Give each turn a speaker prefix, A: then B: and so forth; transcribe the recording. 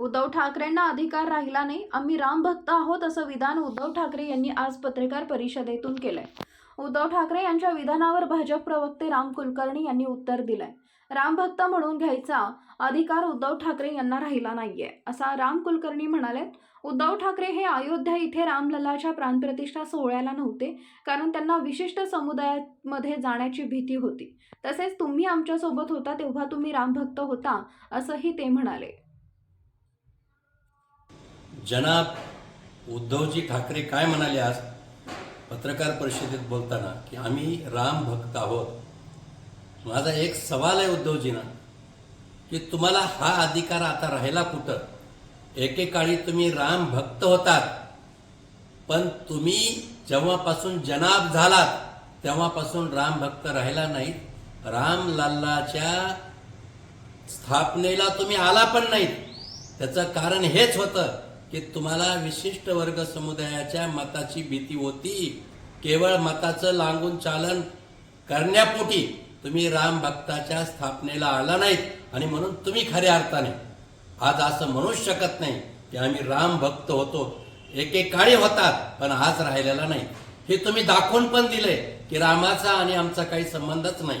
A: उद्धव ठाकरेंना अधिकार राहिला नाही. आम्ही रामभक्त आहोत असं विधान उद्धव ठाकरे यांनी आज पत्रकार परिषदेतून केलंय. उद्धव ठाकरे यांच्या विधानावर भाजप प्रवक्ते राम कुलकर्णी यांनी उत्तर दिलंय. रामभक्त म्हणून घ्यायचा अधिकार उद्धव ठाकरे यांना राहिला नाहीये असा राम कुलकर्णी म्हणाले उद्धव ठाकरे हे अयोध्या इथे रामलल्लाच्या प्राणप्रतिष्ठा सोहळ्याला नव्हते कारण त्यांना विशिष्ट समुदायामध्ये जाण्याची भीती होती. तसेच तुम्ही आमच्यासोबत होता तेव्हा तुम्ही रामभक्त होता असंही ते म्हणाले.
B: जनाब उद्धवजी ठाकरे काय म्हणाले आज? पत्रकार परिषदेत बोलताना की आम्ही राम भक्त आहोत. माझा एक सवाल आहे उद्धवजींना की तुम्हाला हा अधिकार आता राहिला कुठं? एकेकाळी तुम्ही राम भक्त होतात पण तुम्ही जेव्हापासून जनाब झालात तेव्हापासून राम भक्त राहिला नाही राम लल्लाच्या स्थापनेला तुम्ही आला पण नाहीत. त्याचं कारण हेच होतं की तुम्हाला विशिष्ट वर्ग समुदायाच्या मताची भीती होती. केवळ मताचं लांगून चालन करण्यापोटी तुम्ही राम भक्ताच्या स्थापनेला आला नाहीत आणि म्हणून तुम्ही खऱ्या अर्थाने आज असं म्हणूच शकत नाही की आम्ही राम भक्त होतो. एकेकाळी होतात पण आज राहिलेला नाही. हे तुम्ही दाखवून पण दिले की रामाचा आणि आमचा काही संबंधच नाही.